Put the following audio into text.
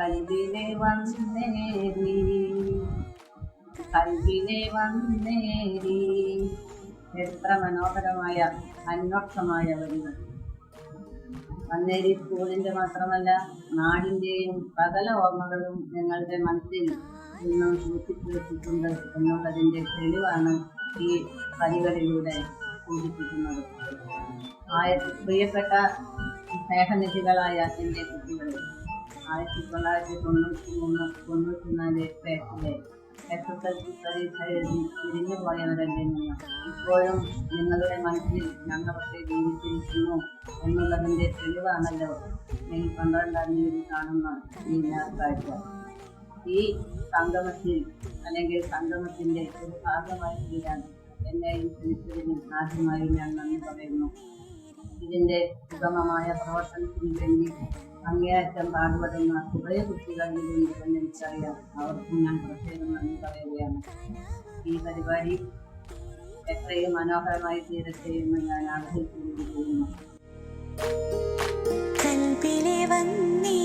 കൽവിലെ വന്നേരി കൽവിനെ വന്നേരി എത്ര മനോഹരമായ അന്വക്ഷമായ വരികൾ. വന്നേരി സ്കൂളിന്റെ മാത്രമല്ല നാടിന്റെയും സകല ഓർമ്മകളും ഞങ്ങളുടെ മനസ്സിൽ ഇന്നും സൂക്ഷിച്ചു വെച്ചിട്ടുണ്ട് എന്നുള്ളതിന്റെ തെളിവാണ് ഈ വരികളിലൂടെ സൂചിപ്പിക്കുന്നത്. ആയ പ്രിയപ്പെട്ട സ്നേഹനിധികളായ എന്റെ കുട്ടികളെ ആയിരത്തി തൊള്ളായിരത്തി തൊണ്ണൂറ്റി മൂന്ന് തൊണ്ണൂറ്റി നാല് എസ് എസ് എൽ സി പരീക്ഷ എഴുതി പിരിഞ്ഞു പോയവരല്ലേ നിങ്ങൾ ഇപ്പോഴും നിങ്ങളുടെ മനസ്സിൽ ഞങ്ങളൊക്കെ ജീവിച്ചിരിക്കുന്നു എന്നുള്ളതിന്റെ തെളിവാണല്ലോ മെയ് പന്ത്രണ്ടാം തീയതി കാണുന്ന ഈ ഞായറാഴ്ച. ഈ സംഗമത്തിൽ അല്ലെങ്കിൽ സംഗമത്തിന്റെ ഒരു ഭാഗമായി തീരാൻ എന്നെയും ക്ഷണിച്ചതിന് ആദ്യമായി ഞാൻ നന്ദി പറയുന്നു. ഇതിന്റെ സുഗമമായ പ്രവർത്തനത്തിന് വേണ്ടി അങ്ങേയറ്റം പാടുപെടുന്ന കുറേ കുട്ടികളിൽ എനിക്കറിയാം അവർക്കും ഞാൻ പ്രത്യേകം നന്ദി പറയുകയാണ്. ഈ പരിപാടി എത്രയും മനോഹരമായി തീരട്ടെ എന്ന് ഞാൻ ആഗ്രഹിച്ചു പോകുന്നു കൽപ്പിലെ വന്ന